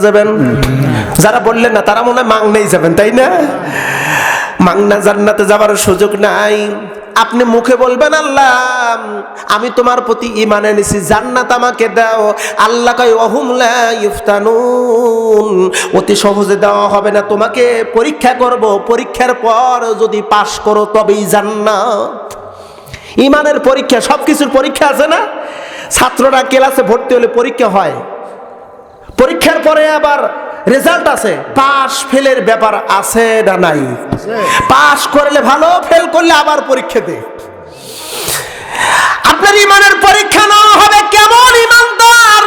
যাবেন? যারা বললেন না, তারা মনে হয় মাংনাই যাবেন, তাই না? মাংনা জান্নাতে যাবার সুযোগ নাই। আপনি মুখে বলবেন, আল্লাহ, আমি তোমার প্রতি ইমান এনেছি, জান্নাত আমাকে দাও। আল্লাহ কয় অহুম লা ইফতানুন। অতি সহজে দেওয়া হবে না, তোমাকে পরীক্ষা করব। পরীক্ষার পর যদি পাশ করো, তবেই জান্নাত। ইমানের পরীক্ষা সব কিছুর পরীক্ষা আছে না? ছাত্ররা ক্লাসে ভর্তি হলে পরীক্ষা হয়। পরীক্ষার পরে আবার রেজাল্ট আছে। পাস ফেলের ব্যাপার আছে না নাই? পাস করলে ভালো ফেল করলে আবার পরীক্ষা দে। আপনার ইমানের পরীক্ষা না হবে কেমন ইমানদার?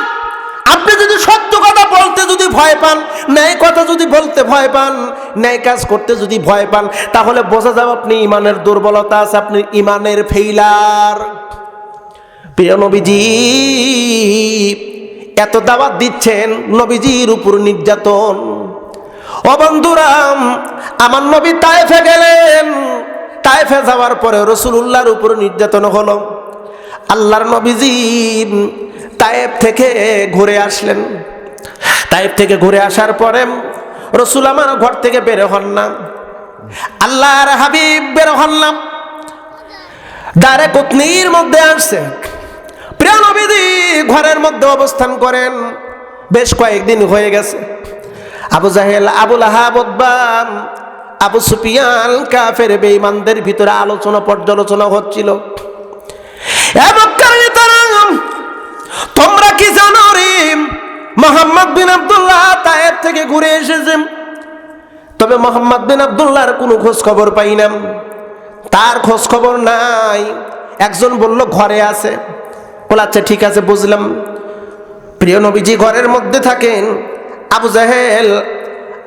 আপনি যদি সত্য কথা বলতে যদি ভয় পান ন্যায় কথা যদি বলতে ভয় পান ন্যায় কাজ করতে যদি ভয় পান তাহলে বোঝা যাবে আপনি ইমানের দুর্বলতা আছে আপনি ইমানের ফেইলার প্রিয় নবীজি এত দাওয়াত দিচ্ছেন নবীজির উপর নির্যাতন। ও বন্ধুরাম আমার নবী তায়েফে গেলেন। তায়েফে যাওয়ার পরে রসুলুল্লাহর উপর নির্যাতন হলো। আল্লাহর নবীজি তায়েফ থেকে ঘুরে আসলেন। তায়েফ থেকে ঘুরে আসার পরে রসুল আমার ঘর থেকে বের হন না। আল্লাহর হাবিব বের হন না। দারে কুতনির মধ্যে আসছে। প্রিয় ঘরের মধ্যে অবস্থান করেন। বেশ কয়েকদিন হয়ে গেছে। আবু জাহেল আবুল আহাবাম আবু সুফিয়ান কাফের বেঈমানদের ভিতরে আলোচনা পর্যালোচনা হচ্ছিল। তোমরা কি জানো রে, মোহাম্মদ বিন আব্দুল্লাহ তায়েব থেকে ঘুরে এসেছেন তবে মোহাম্মদ বিন আবদুল্লাহর কোনো খোঁজ খবর পাই না। তার খোঁজ খবর নাই। একজন বলল, ঘরে আছে। বলে আচ্ছা ঠিক আছে, বুঝলাম। প্রিয় নবীজি ঘরের মধ্যে থাকেন। আবু জাহেল,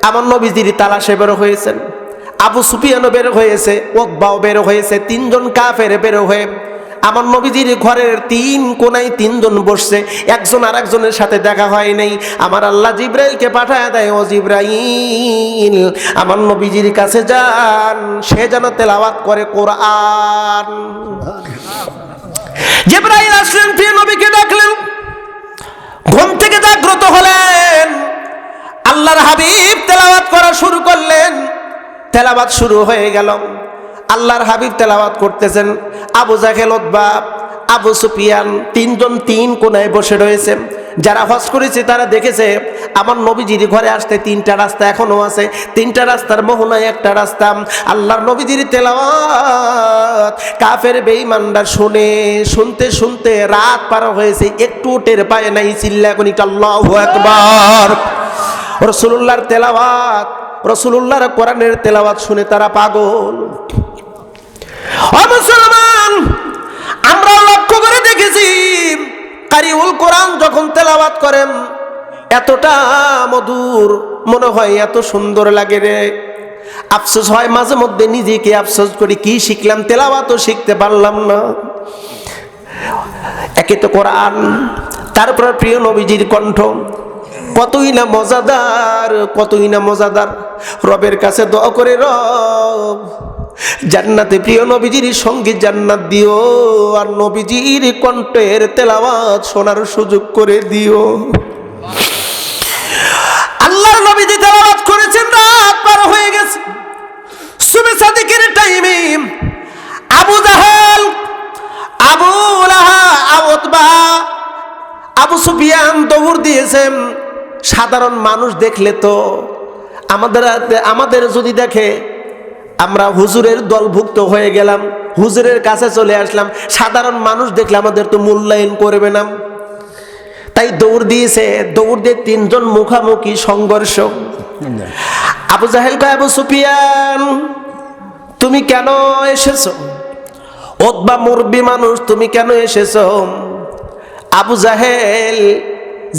আমার নবীজির তালাশে বেরো হয়েছেন। আবু সুফিয়ানও বের হয়েছে, ওকবাও বের হয়েছে, তিনজন কাফের বের হয়ে। আমার নবীজির ঘরের তিন কোনায় তিনজন বসছে, একজন আর একজনের সাথে দেখা হয় নাই। আমার আল্লাহ জিব্রাইলকে পাঠায় দেয়, ও জিব্রাইল, আমার নবীজির কাছে যান, সে যেন তেলাওয়াত করে কোরআন। জিব্রাইল আসলেন প্রিয় নবীকে ডাকলেন। ঘুম থেকে জাগ্রত হলেন। আল্লাহর হাবিব তেলাওয়াত করা শুরু করলেন। তেলাওয়াত শুরু হয়ে গেল। আল্লাহর হাবিব তেলাওয়াত করতেছেন। আবু জাহেল, উতবা, আবু সুফিয়ান, তিনজন তিন কোনায় বসে রয়েছে। যারা হজ করেছে, তারা দেখেছে, আমার নবীজির ঘরে আসতে তিনটা রাস্তা এখনও আছে। তিনটা রাস্তার মোহনায় একটা রাস্তা। আল্লাহর নবীজির তেলাওয়াত। কাফের বেঈমানরা শুনে, শুনতে শুনতে রাত পার হয়েছে, একটু টের পায় নাই, চিল্লা কোনি আল্লাহু আকবার। রসুল্লাহর তেলাওয়াত রসুল্লাহর কোরআনের তেলাওয়াত শুনে তারা পাগল। মুসলমান আমরা লক্ষ্য করে দেখেছি কারিউল কোরআন যখন তেলাওয়াত করেন, এতটা মধুর মনে হয়, এত সুন্দর লাগে রে। আফসোস হয় মাঝে মধ্যে নিজেকে আফসোস করি, কি শিখলাম, তেলাওয়াতও শিখতে পারলাম না। একে তো কোরআন, তারপর প্রিয় নবীজির কণ্ঠ। কতই না মজাদার, কতই না মজাদার। রবের কাছে দোয়া করে রব জান্নাতে প্রিয় নবীজির সঙ্গে জান্নাত দিও, আর নবীজির কণ্ঠের তেলাওয়াত শোনার সুযোগ করে দিও। আল্লাহর নবীজি তেলাওয়াত করেছেন, রাত পার হয়ে গেছে। সুবে সাদিকের টাইমে আবু জাহেল, আবু লাহা আবতবা আবু সুফিয়ান দৌড় দিয়েছেন। সাধারণ মানুষ দেখলে তো আমাদের আমাদের যদি দেখে আমরা হুজুরের দলভুক্ত হয়ে গেলাম, হুজুরের কাছে চলে আসলাম। সাধারণ মানুষ দেখলে আমাদের তো মূল্যায়ন করবে না। তাই দৌড় দিয়েছে, দৌড় দিয়ে তিনজন মুখামুখি সংঘর্ষ। আবু জাহেল কয়, আবু সুফিয়ান, তুমি কেন এসেছ? ওতবা মুরবি মানুষ, তুমি কেন এসেছ? আবু জাহেল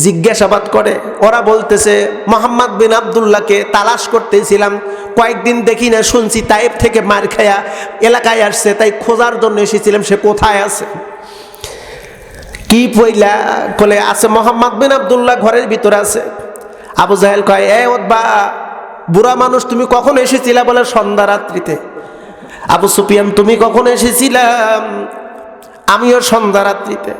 জিজ্ঞাসাবাদ করে। ওরা বলতেছে, মোহাম্মদ বিন আবদুল্লাহকে তালাশ করতেছিলাম। কয়েকদিন দেখি না, শুনছি তাইফ থেকে মার খায়া এলাকায় আসছে, তাই খোঁজার জন্য এসেছিলাম, সে কোথায় আছে? কি পইলা কলে, আছে মোহাম্মদ বিন আবদুল্লাহ ঘরের ভিতরে আছে। আবু জাহেল কয়, এ ওতবা বুড়া মানুষ তুমি কখন এসেছিলা বলে সন্ধ্যা রাত্রিতে? আবু সুফিয়ান, তুমি কখন এসেছিলাম? আমিও সন্ধ্যা রাত্রিতে।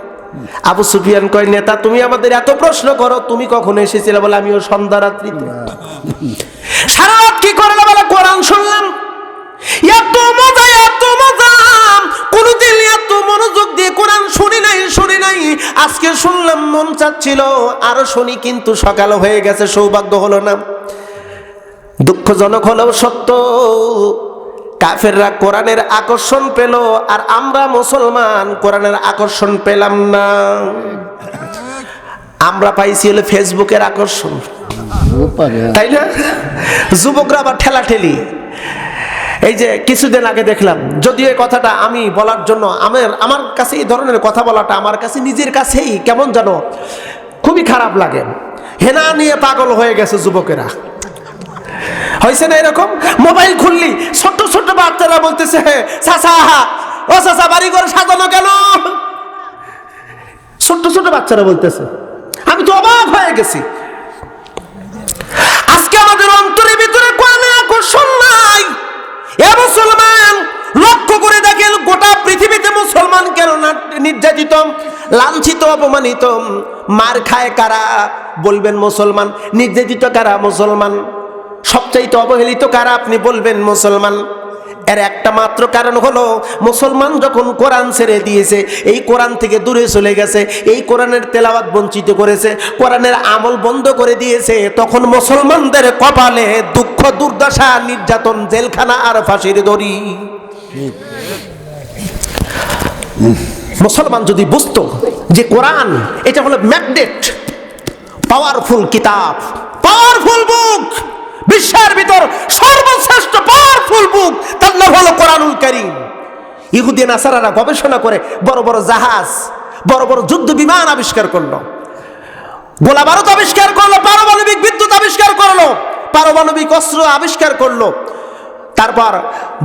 আবু সুফিয়ান কয়, নেতা, তুমি আমাদের এত প্রশ্ন করো, তুমি কখন এসেছিলে বলে আমিও সন্ধ্যা রাত্রিতে সারা রাত কি করলে বলে? কোরআন শুনলাম। এত মজা এত মজা। কোনদিন এত মনোযোগ দিয়ে কোরআন শুনি নাই শুনি নাই। আজকে শুনলাম, মন চাচ্ছিল, আরও শুনি, কিন্তু সকাল হয়ে গেছে, সৌভাগ্য হলো না। দুঃখজনক হলেও সত্য। কাফেররা কোরআনের আকর্ষণ পেল আর আমরা মুসলমান কোরআনের আকর্ষণ পেলাম না। আমরা পাইছি হলো ফেসবুকের আকর্ষণ। তাই না? যুবকরা আবার ঠেলা ঠেলি এই যে কিছুদিন আগে দেখলাম, যদিও এই কথাটা আমি বলার জন্য আমার আমার কাছে এই ধরনের কথা বলাটা আমার কাছে নিজের কাছেই কেমন যেন খুবই খারাপ লাগে। হেনা নিয়ে পাগল হয়ে গেছে যুবকেরা। হয়েছে না এরকম? মোবাইল খুললি, ছোট্ট ছোট্ট বাচ্চারা বলতেছে চাচা ও চাচা বাড়ি ঘর সাজানো কেন? ছোট্ট ছোট বাচ্চারা বলতেছে, আমি তো অবাক হয়ে গেছি। আজকে আমাদের অন্তরের ভিতরে কোন আকর্ষণ নাই। এ মুসলমান, লক্ষ্য করে দেখেন, গোটা পৃথিবীতে মুসলমান কেন নির্যাতিত, লাঞ্ছিত, অপমানিত? মার খায় কারা? বলবেন মুসলমান, নির্যাতিত কারা মুসলমান? সবচাইতে অবহেলিত কারা? আপনি বলবেন মুসলমান। এর একটা মাত্র কারণ হলো, মুসলমান যখন কোরআন ছেড়ে দিয়েছে, এই কোরআন থেকে দূরে চলে গেছে, এই কোরআনের তেলাওয়াত বঞ্চিত করেছে, কোরআনের আমল বন্ধ করে দিয়েছে, তখন মুসলমানদের কপালে দুঃখ, দুর্দশা, নির্যাতন, জেলখানা আর ফাঁসির দড়ি। মুসলমান যদি বুঝতো যে কোরআন, এটা হলো ম্যাগনেট, পাওয়ারফুল কিতাব, পাওয়ারফুল বুক। বিশ্বের ভিতর সর্বশ্রেষ্ঠ পাওয়ারফুল বুক তার নাম হলো কোরআনুল করিম। ইহুদি নাসারারা গবেষণা করে বড় বড় জাহাজ, বড় বড় যুদ্ধ বিমান আবিষ্কার করল। গোলা বারুদ আবিষ্কার করল, পারমাণবিক বিদ্যুৎ আবিষ্কার করল, পারমাণবিক অস্ত্র আবিষ্কার করল। তারপর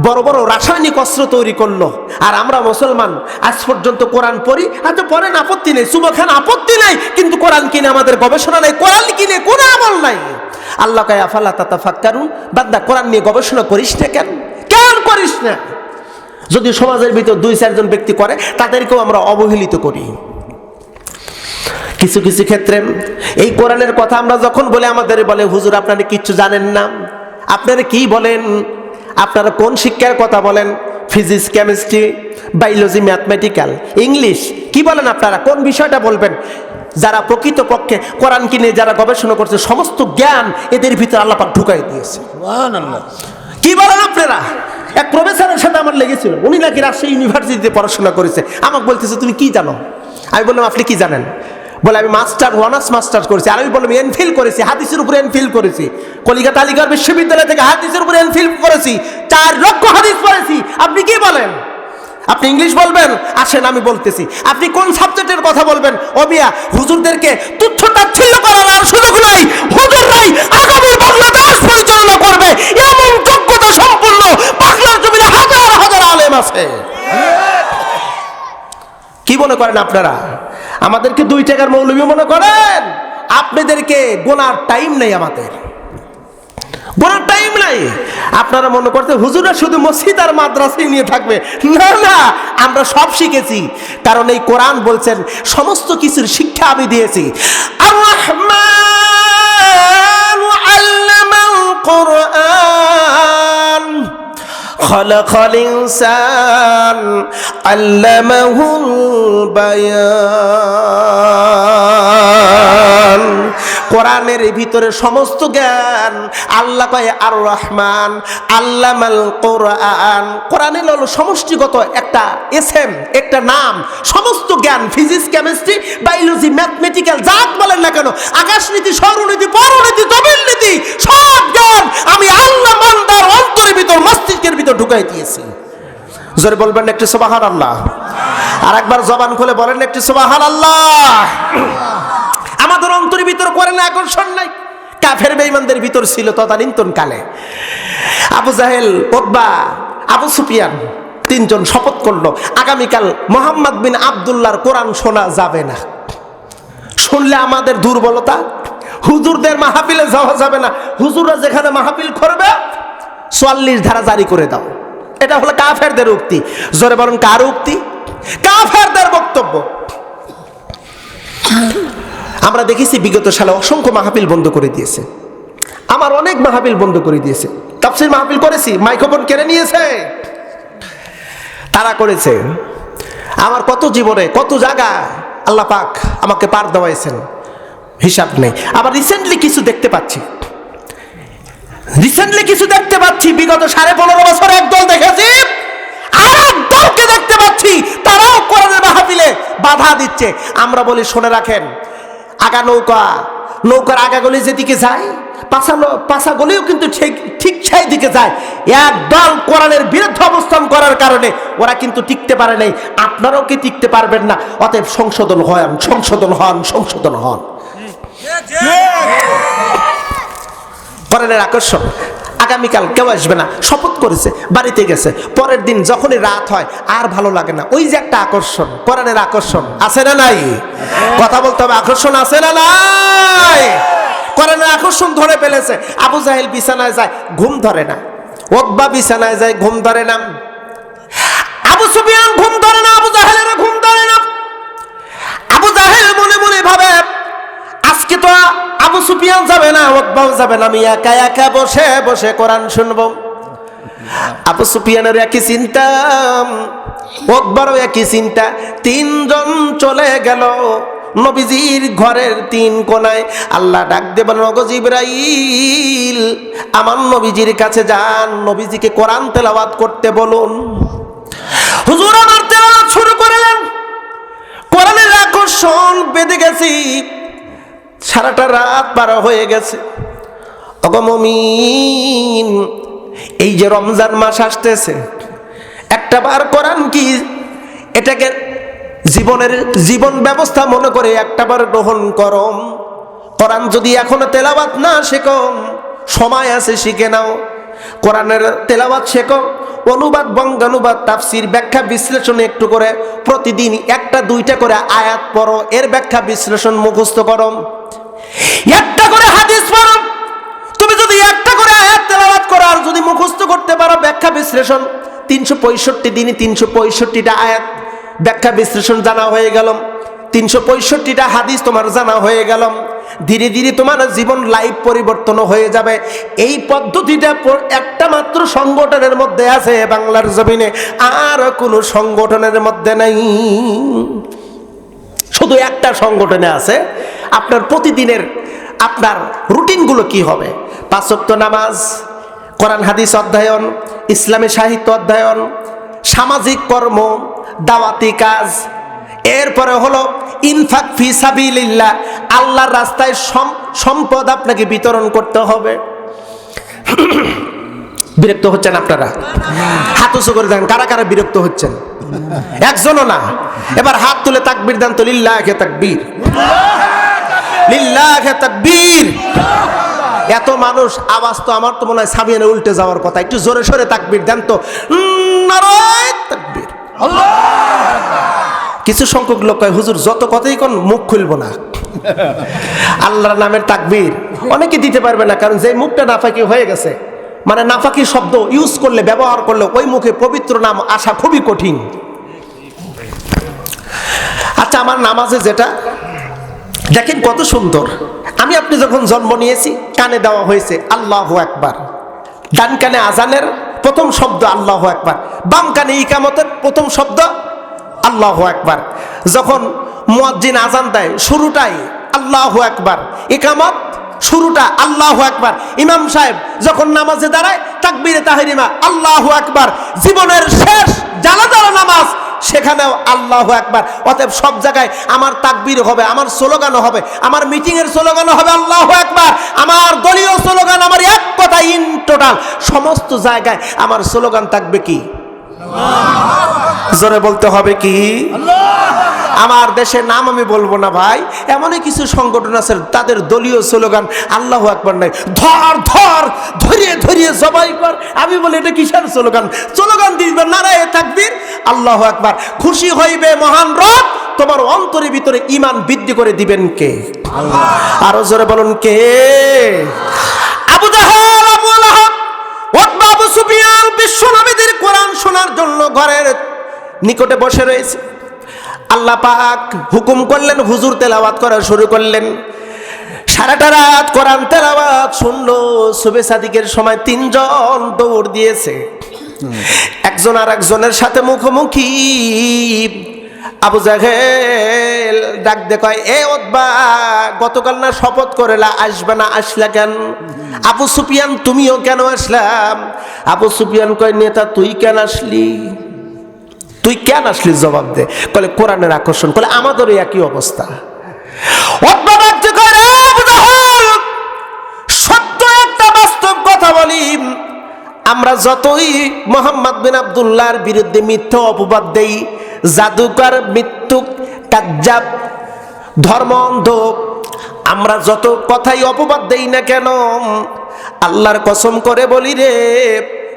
বড় বড় রাসায়নিক অস্ত্র তৈরি করল। আর আমরা মুসলমান, আজ পর্যন্ত কোরআন পড়ি আচ্ছা পড়েন আপত্তি নেই সুবখান আপত্তি নেই, কিন্তু কোরআন কিনে আমাদের গবেষণা নেই, কোরআন কিনে কোনো আমল নাই। আল্লাহ কায় আফাল্লা তাতা ফাক্কারুন বান্দা, কোরআন নিয়ে গবেষণা করিস না কেন? কেন করিস না? যদি সমাজের ভিতর দুই চারজন ব্যক্তি করে, তাদেরকেও আমরা অবহেলিত করি। কিছু কিছু ক্ষেত্রে এই কোরআনের কথা আমরা যখন বলে আমাদের বলে, হুজুর, আপনারা কিচ্ছু জানেন না। আপনারা কি বলেন? আপনারা কোন শিক্ষার কথা বলেন? Physics, chemistry, biology, mathematical, English, কি বলেন আপনারা? কোন বিষয়টা বলবেন? যারা প্রকৃতপক্ষে কোরআন কিনে যারা গবেষণা করছে সমস্ত জ্ঞান এদের ভিতরে আল্লাপাক ঢুকাই দিয়েছে। কি বলেন আপনারা? এক প্রফেসরের সাথে আমার লেগেছিল উনি নাকি রাজশাহী ইউনিভার্সিটিতে পড়াশোনা করেছে। আমাকে বলতেছে তুমি কি জানো? আমি বললাম আপনি কি জানেন? বলে আমি মাস্টার অনার্স মাস্টার করেছি। আর আমি বললাম এনফিল করেছি হাদিসের উপরে এনফিল করেছি। কলিকাতা আলিগড় বিশ্ববিদ্যালয় থেকে হাদিসের উপরে এনফিল করেছি। চার লক্ষ হাদিস পড়েছি। আপনি কি বলেন? আপনি ইংলিশ বলবেন? আসেন, আমি বলতেছি। আপনি কোন সাবজেক্টের কথা বলবেন? অবিয়া হুজুরদেরকে তুচ্ছ তাচ্ছিল্য করার আর সুযোগ নাই। হুজুররাই আগামী বাংলাদেশ পরিচালনা করবে। এমন যোগ্যতা সম্পন্ন বাংলার জমিনে হাজার হাজার আলেম আছে। কি মনে করেন আপনারা? আমাদেরকে দুই টাকার মৌলবী মনে করেন? আপনাদেরকে গোনার টাইম নেই আমাদের। গোনার টাইম নাই আপনারা মনে করতে হুজুরা শুধু মসজিদ আর মাদ্রাসায় নিয়ে থাকবে না না আমরা সব শিখেছি কারণ এই কোরআন বলছেন সমস্ত কিছুর শিক্ষা আমি দিয়েছি আর রহমান আল্লামাল কোরআন خلق الإنسان علمه البيان কোরআনের ভিতরে সমস্ত জ্ঞান আল্লাহ কয় আর রহমান আল্লামাল কোরআন। কোরআনের হলো সমষ্টিগত একটা এসএম, একটা নাম। সমস্ত জ্ঞান, ফিজিক্স, কেমিস্ট্রি, বায়োলজি, ম্যাথমেটিক্যাল যা বলেন না কেন, আকাশনীতি সৌরনীতি পরনীতি জমিন নীতি সব জ্ঞান আমি আল্লাহ মান্দার অন্তরের ভিতর, মস্তিষ্কের ভিতর ঢুকাই দিয়েছি। জোরে বলবেন একটি সোবাহান আল্লাহ আর একবার জবান খুলে বলেন একটি সোবাহান আল্লাহ আমাদের অন্তরের ভিতর করে না আকর্ষণ নাই। কাফের বেঈমানদের ভিতর ছিল তদানীন্তন কালে। আবু জাহেল, ওতবা, আবু সুফিয়ান তিনজন শপথ করল, আগামীকাল মোহাম্মদ বিন আবদুল্লাহর কোরআন শোনা যাবে না। শুনলে আমাদের দুর্বলতা, হুজুরদের মাহফিলে যাওয়া যাবে না। হুজুররা যেখানে মাহফিল করবে, চুয়াল্লিশ ধারা জারি করে দাও। এটা হলো কাফেরদের উক্তি। জোরে বরং কার উক্তি? কাফেরদের বক্তব্য। আমরা দেখেছি বিগত সালে অসংখ্য মাহফিল বন্ধ করে দিয়েছে। আমার অনেক মাহফিল বন্ধ করে দিয়েছে। তাফসির মাহফিল করেছি, মাইক্রোফোন কেড়ে নিয়েছে। তারা করেছে। আমার কত জীবনে, কত জায়গা আল্লাহ পাক আমাকে পার দেওয়াইছেন। হিসাব নেই। আবার রিসেন্টলি কিছু দেখতে পাচ্ছি। রিসেন্টলি কিছু দেখতে পাচ্ছি, বিগত সাড়ে পনেরো বছর একদল দেখেছি। আর এক দলকে দেখতে পাচ্ছি, তারাও কোরআনের মাহফিলে বাধা দিচ্ছে। আমরা বলি, শুনে রাখেন আগা নৌকা। নৌকার আগা গলি যেদিকে যায় পাশা পাশা গলিও কিন্তু ঠিক ঠিক সেই দিকে যায়। একদল কোরআনের বিরুদ্ধে অবস্থান করার কারণে ওরা কিন্তু টিকতে পারে নাই। আপনারাও কি টিকতে পারবেন না? অতএব সংশোধন হন সংশোধন হন সংশোধন হন। কোরআনের আকর্ষণ। আগামীকাল কেউ আসবে না। শপথ করেছে, বাড়িতে গেছে। পরের দিন যখনই রাত হয়, আর ভালো লাগে না। ওই যে একটা আকর্ষণ কোরআনের আকর্ষণ। আছে না নাই? কথা বলতে হবে, আকর্ষণ আছে না নাই? কোরআনের আকর্ষণ ধরে ফেলেছে। আবু জাহেল বিছানায় যায়, ঘুম ধরে না। ওব্বা বিছানায় যায়, ঘুম ধরে না। আবু সুফিয়ান ঘুম ধরে না, আবু জাহেলের ঘুম ধরে না। আবু জাহেল মনে মনে ভাবে আজকে তো আবু সুফিয়ান যাবে না ওকবাও যাবে না। আমি একা একা বসে বসে কোরআন শুনব। আবু সুফিয়ানের একই চিন্তা ওকবারও একই চিন্তা। তিনজন চলে গেল, নবীজির ঘরের তিন কোনায়। আল্লাহ ডাক দেবেন নগজ ইব্রাহিল আমার নবীজির কাছে যান, নবীজিকে কোরআন তেলাওয়াত করতে বলুন। হুজুর আমার তেলাওয়াত শুরু করলেন। কোরআনের আকর্ষণ বেঁধে গেছি। সারাটা রাত পার হয়ে গেছে। অগমমিন এই যে রমজান মাস আসতেছে, একটা বার কোরআন কি এটাকে জীবনের জীবন ব্যবস্থা মনে করে একটা বার গ্রহণ করম? কোরআন যদি এখনও তেলাবাত না শেখম সময় আছে শিখে নাও। কোরআনের তেলাবাত শেখো, অনুবাদ, বঙ্গানুবাদ, তাফসির, ব্যাখ্যা, বিশ্লেষণ একটু করে প্রতিদিন একটা, দুইটা করে আয়াত পড়ো, এর ব্যাখ্যা, বিশ্লেষণ মুখস্থ করো একটা করে হাদিস পড়ো। তুমি যদি একটা করে আয়াত তেলাওয়াত করো আর যদি মুখস্থ করতে পারো, ব্যাখ্যা বিশ্লেষণ। তিনশো পঁয়ষট্টি দিনই তিনশো পঁয়ষট্টিটা আয়াত ব্যাখ্যা বিশ্লেষণ জানা হয়ে গেল। তিনশো পঁয়ষট্টিটা হাদিস তোমার জানা হয়ে গেল। ধীরে ধীরে তোমার জীবন লাইফ পরিবর্তন হয়ে যাবে। এই পদ্ধতিটা একটা মাত্র সংগঠনের মধ্যে আছে বাংলার জমিনে। আর কোনো সংগঠনের মধ্যে নাই। শুধু একটা সংগঠনে আছে। আপনার প্রতিদিনের আপনার রুটিনগুলো কি হবে? পাঁচক্ত নামাজ, কোরআন, হাদিস অধ্যয়ন, ইসলামী সাহিত্য অধ্যয়ন, সামাজিক কর্ম, দাওয়াতি কাজ। এরপরে হলো ইনফাক ফি সাবিলিল্লাহ, আল্লাহর রাস্তায় সম- সম্পদ আপনাকে বিতরণ করতে হবে। বিরক্ত হচ্ছেন আপনারা? হাত উঁচু করে দেন, কারা কারা বিরক্ত হচ্ছেন? একজনও না। এবার হাত তুলে তাকবীর দেন তো, লিল্লাহে তাকবীর। লিল্লাহে তাকবীর। এত মানুষ, আওয়াজ তো আমার তো মনে হয় সাবিয়ানে উল্টে যাওয়ার কথা। একটু জোরে সোরে তাকবীর দেন তো কিছু সংখ্যক লোক কয়, হুজুর, যত কথাই কোন, মুখ খুলব না। আল্লাহর নামের তাকবীর। অনেকে দিতে পারবে না, কারণ যে মুখটা নাফাকি হয়ে গেছে মানে নাফাকি শব্দ ইউজ করলে, ব্যবহার করলে, ওই মুখে পবিত্র নাম আসা খুবই কঠিন। আচ্ছা আমার নামাজে যেটা, দেখেন কত সুন্দর। আমি আপনি যখন জন্ম নিয়েছি, কানে দেওয়া হয়েছে, আল্লাহ একবার ডান কানে আজানের প্রথম শব্দ, আল্লাহ একবার বাম কানে ইকামতের প্রথম শব্দ, আল্লাহ একবার যখন মুয়াজ্জিন আজান দেয়, শুরুটাই, আল্লাহ একবার ইকামত, শুরুটা, আল্লাহ একবার ইমাম সাহেব যখন নামাজে দাঁড়ায়, তাকবিরে তাহিরিমা, আল্লাহ একবার জীবনের শেষ জানাজার নামাজ সেখানেও আল্লাহ একবার অতএব সব জায়গায় আমার তাকবির হবে আমার স্লোগানও হবে আমার মিটিংয়ের এর স্লোগানও হবে আল্লাহ একবার আমার দলীয় স্লোগান আমার এক কথা ইন টোটাল সমস্ত জায়গায় আমার স্লোগান থাকবে কি? জোরে বলতে হবে কি? আমার দেশের নাম আমি বলব না ভাই। এমনই কিছু সংগঠন আছে তাদের দলীয় স্লোগান আল্লাহ একবার নাই। ধর ধর ধরিয়ে ধরিয়ে জবাই কর। আমি বলি এটা কিসের স্লোগান? স্লোগান দিবেন নারায় তাকবীর আল্লাহ একবার খুশি হইবে মহান রব তোমার অন্তরের ভিতরে ইমান বৃদ্ধি করে দিবেন কে? আরও জোরে বলুন কে? আবু জাহাল আবু লাহাব ওতবা আবু সুফিয়ান বিশ্বনবীদের কোরআন শোনার জন্য ঘরের নিকটে বসে রয়েছে। আল্লাহ পাক হুকুম করলেন, হুজুর তেলাওয়াত করা শুরু করলেন। সারাটা রাত কোরআন তেলাওয়াত শুনলো সুবে সাদিকের সময় তিনজন দৌড় দিয়েছে। একজন আর একজনের সাথে মুখোমুখি। আবু জাহেল ডাক দেখায় এ ওদবা গতকাল না শপথ করেলা, আসবে না, আসলা কেন? আবু সুফিয়ান, তুমিও কেন আসলাম আবু সুফিয়ান কয়, নেতা, তুই কেন আসলি? তুই কেন আসলি জবাব দে? বলে কোরআনের আকর্ষণ বলে আমাদেরও একই অবস্থা। ওদবা ডাক দেখায়, "এ আবু জাহেল, সত্য একটা বাস্তব কথা বলি। আমরা যতই মোহাম্মদ বিন আবদুল্লাহর বিরুদ্ধে মিথ্যা অপবাদ দেই জাদুকর মৃত্যুক কাজ্জাব ধর্ম অন্ধ আমরা যত কথাই অপবাদ দেই না কেন আল্লাহর কসম করে বলি রে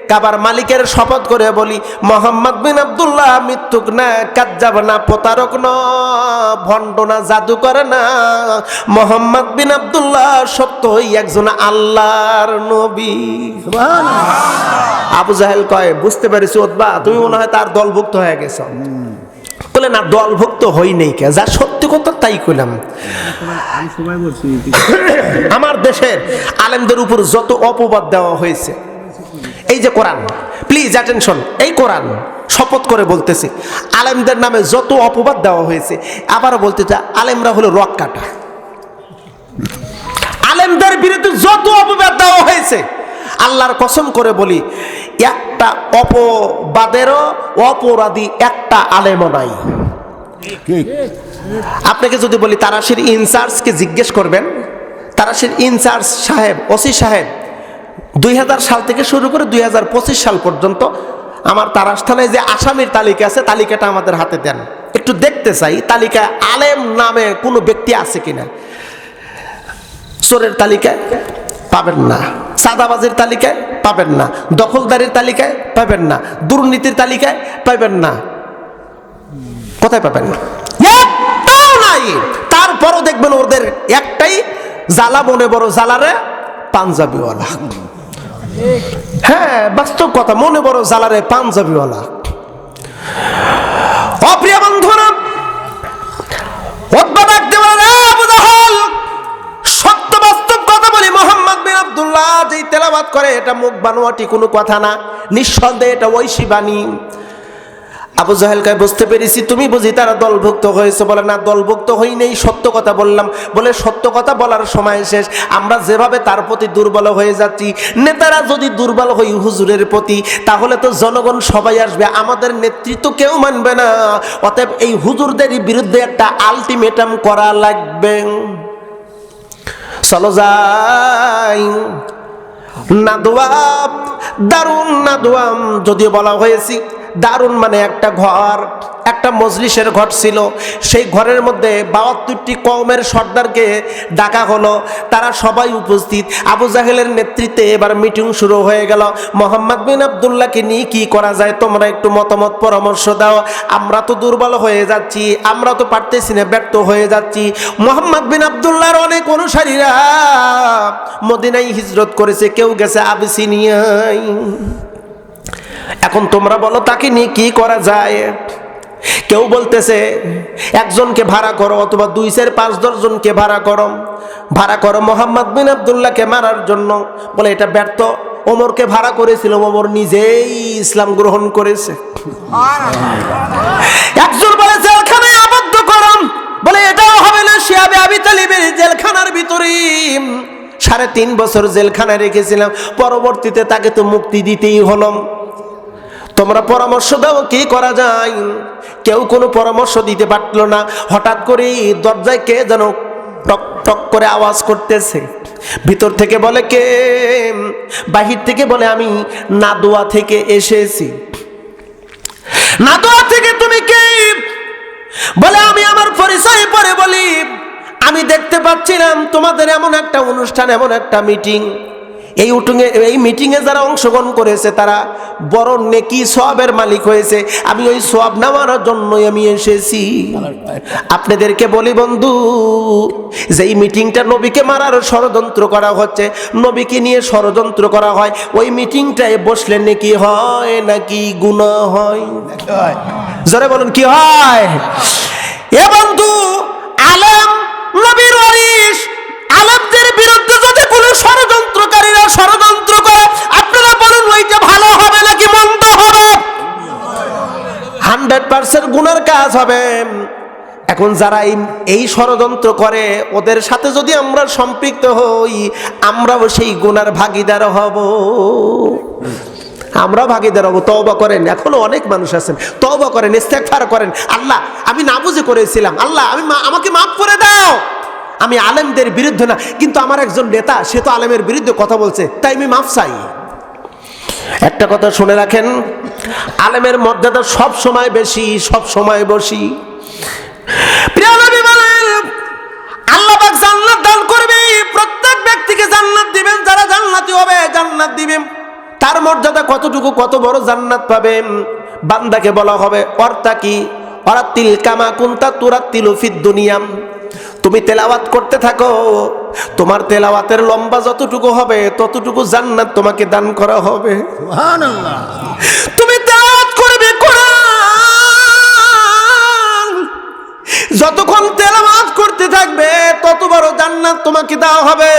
কাবার মালিকের শপথ করে বলি মোহাম্মদ বিন আবদুল্লাহ মৃত্যুক না কাজ্জাব না প্রতারক না ভণ্ড না জাদু করে না। মোহাম্মদ বিন আবদুল্লাহ সত্যই একজন আল্লাহর নবী। আবু জাহেল কয় বুঝতে পেরেছি ওদবা তুমি মনে হয় তার দলভুক্ত হয়ে গেছো। বলে না দলভুক্ত হই নেই কে? যা সত্যি কথা তাই কইলাম। আমার দেশের আলেমদের উপর যত অপবাদ দেওয়া হয়েছে এই যে কোরআন প্লিজ অ্যাটেনশন এই কোরআন শপথ করে বলতেছে, আলেমদের নামে যত অপবাদ দেওয়া হয়েছে, আবারও বলতে চা আলেমরা হলো রক কাটা। আলেমদের বিরুদ্ধে যত অপবাদ দেওয়া হয়েছে, আল্লাহর কসম করে বলি, একটা অপবাদেরও অপরাধী একটা আলেমও নাই। আপনাকে যদি বলি, তারাশির ইনচার্জকে জিজ্ঞেস করবেন, তারাশির ইনচার্জ সাহেব, ওসি সাহেব দুই সাল থেকে শুরু করে দুই হাজার পঁচিশ সাল পর্যন্ত আমার তারাস থানায় যে আসামির তালিকা আছে, তালিকাটা আমাদের হাতে দেন। একটু দেখতে চাই, তালিকায় আলেম নামে কোনো ব্যক্তি আছে কিনা? চোরের তালিকায় পাবেন না। সাদাবাজির তালিকায় পাবেন না। দখলদারির তালিকায় পাবেন না। দুর্নীতির তালিকায় পাবেন না। কোথায় পাবেন? না নাই। তারপরও দেখবেন ওদের একটাই জ্বালা, মনে বড় জ্বালারে পাঞ্জাবিওয়ালা। হ্যাঁ বাস্তব কথা মনে বড় জালারে পাঞ্জাবিওয়ালা। অপ্রিয় বন্ধুরা উদ্ভব ডাকতে বলেন, "এ আবু জাহল, সত্য বাস্তব কথা বলি মোহাম্মদ বিন আব্দুল্লাহ যেই তেলাবাদ করে এটা মুখ বানোয়াটি কোনো কথা না নিঃসন্দেহে এটা ঐশী বাণী। আবু জাহেল বুঝতে পেরেছি, তুমি বুঝি তারা দলভুক্ত হয়েছে। বলে, না, দলভুক্ত হই নেই, সত্য কথা বললাম। বলে, সত্য কথা বলার সময় শেষ। আমরা যেভাবে তার প্রতি দুর্বল হয়ে যাচ্ছি, নেতারা যদি দুর্বল হই হুজুরের প্রতি, তাহলে তো জনগণ সবাই আসবে, আমাদের নেতৃত্ব কেউ মানবে না। অতএব এই হুজুরদের বিরুদ্ধে একটা আলটিমেটাম করা লাগবে। চলো যাই। নাদোয়াব দারুণ নাদোয়াম যদিও বলা হয়েছে দারুণ মানে একটা ঘর, একটা মজলিসের ঘর ছিল। সেই ঘরের মধ্যে বাহাত্তরটি কওমের সর্দারকে ডাকা হলো। তারা সবাই উপস্থিত। আবু জাহেলের নেতৃত্বে এবার মিটিং শুরু হয়ে গেল। মোহাম্মদ বিন আবদুল্লাহকে নিয়ে কি করা যায়? তোমরা একটু মতামত, পরামর্শ দাও। আমরা তো দুর্বল হয়ে যাচ্ছি। আমরা তো পারতেছি না, ব্যর্থ হয়ে যাচ্ছি। মোহাম্মদ বিন আবদুল্লাহর অনেক অনুসারীরা মদিনায় হিজরত করেছে। কেউ গেছে আবিসিনিয়ায়। এখন তোমরা বলো, তাকে নিয়ে কি করা যায়? কেউ বলতেছে, একজনকে ভাড়া করো অথবা দুই চার পাঁচ দশজনকে ভাড়া করো। ভাড়া করো মোহাম্মদ বিন আবদুল্লাহকে মারার জন্য। বলে, এটা ব্যর্থ। ওমরকে ভাড়া করেছিল, ওমর নিজেই ইসলাম গ্রহণ করেছে। একজন বলে, জেলখানায় আবদ্ধ করম বলে, এটাও হবে না, শিয়াবে আবি তালিবের জেলখানার ভিতরে সাড়ে তিন বছর জেলখানায় রেখেছিলাম। পরবর্তীতে তাকে তো মুক্তি দিতেই হলাম তোমরা পরামর্শ দাও, কি করা যায়? কেউ কোনো পরামর্শ দিতে পারল না। হঠাৎ করে দরজায় কে যেন টক টক করে আওয়াজ করতেছে। ভিতর থেকে বলে কে? বাহির থেকে বলে, আমি নাদোয়া থেকে এসেছি। নাদোয়া থেকে তুমি কে? বলে, আমি আমার পরিচয় পরে বলি। আমি দেখতে পাচ্ছিলাম তোমাদের এমন একটা অনুষ্ঠান, এমন একটা মিটিং। এই উটুঙে এই মিটিংয়ে যারা অংশগ্রহণ করেছে, তারা বড় নেকি সবের মালিক হয়েছে। আমি ওই সব নেওয়ার জন্যই আমি এসেছি। আপনাদেরকে বলি বন্ধু যে এই মিটিংটা নবীকে মারার ষড়যন্ত্র করা হচ্ছে, নবীকে নিয়ে ষড়যন্ত্র করা হয়, ওই মিটিংটায় বসলে নেকি হয়, নাকি গুণা হয়? জোরে বলুন, কি হয়? এ বন্ধু, আলেম নবীর ওয়ারিস আলেমদের বিরুদ্ধে যদি কোনো ষড়যন্ত্রকারীরা ষড়যন্ত্র করে, আপনারা বলুন ওইটা ভালো হবে নাকি মন্দ হবে? হান্ড্রেড পার্সেন্ট গুণের কাজ হবে। এখন যারা এই ষড়যন্ত্র করে, ওদের সাথে যদি আমরা সম্পৃক্ত হই, আমরাও সেই গুণার ভাগিদার হব। আমরা ভাগিদার হব, তওবা করেন। এখনও অনেক মানুষ আছেন, তওবা করেন, ইস্তেগফার করেন। আল্লাহ, আমি না বুঝে করেছিলাম। আল্লাহ, আমি আমাকে মাফ করে দাও। আমি আলেমদের বিরুদ্ধে না, কিন্তু আমার একজন নেতা, সে তো আলেমের বিরুদ্ধে কথা বলছে, তাই আমি মাফ চাই। একটা কথা শুনে রাখেন, আলেমের মর্যাদা সব সময় বেশি, সব সময় বসি। আল্লাহ জান্নাত দান করবে, প্রত্যেক ব্যক্তিকে জান্নাত দিবেন, যারা জান্নাতি হবে, জান্নাত দিবেন। তার মর্যাদা কতটুকু কত বড় জান্নাত পাবে? বান্দাকে বলা হবে অর্থা কি? অরাত্তিল কামা কুন্তা তুরাত্তিলু ফিদ দুনিয়াম তুমি তেলাওয়াত করতে থাকো তোমার তেলাওয়াতের লম্বা যতটুকু হবে ততটুকু জান্নাত তোমাকে দান করা হবে। সুবহানাল্লাহ। তুমি তেলাওয়াত করবে কোরআন। যতক্ষণ তেলাওয়াত করতে থাকবে তত বড় জান্নাত তোমাকে দেওয়া হবে।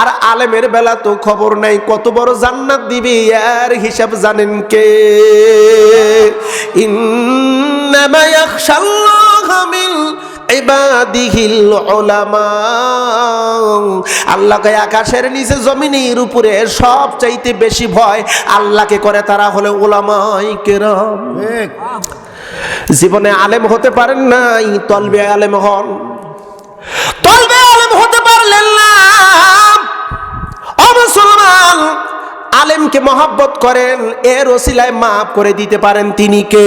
আর আলেমের বেলা তো খবর নাই কত বড় জান্নাত দিবে আর হিসাব জানেন কে? ইন্নামা ইয়াখশাল্লাহ মিন ইবাদিহিল উলামা। আল্লাহকে আকাশের নিচে জমিনের উপরে সব চাইতে বেশি ভয় আল্লাহকে করে তারা হলে ওলামাই কেরাম। জীবনে আলেম হতে পারেন নাই তলবে আলেম হন। তলবে আলেম হতে পারলেন না। মুসলমান আলেমকে মহাব্বত করেন এর ওসিলায় মাফ করে দিতে পারেন তিনি কে?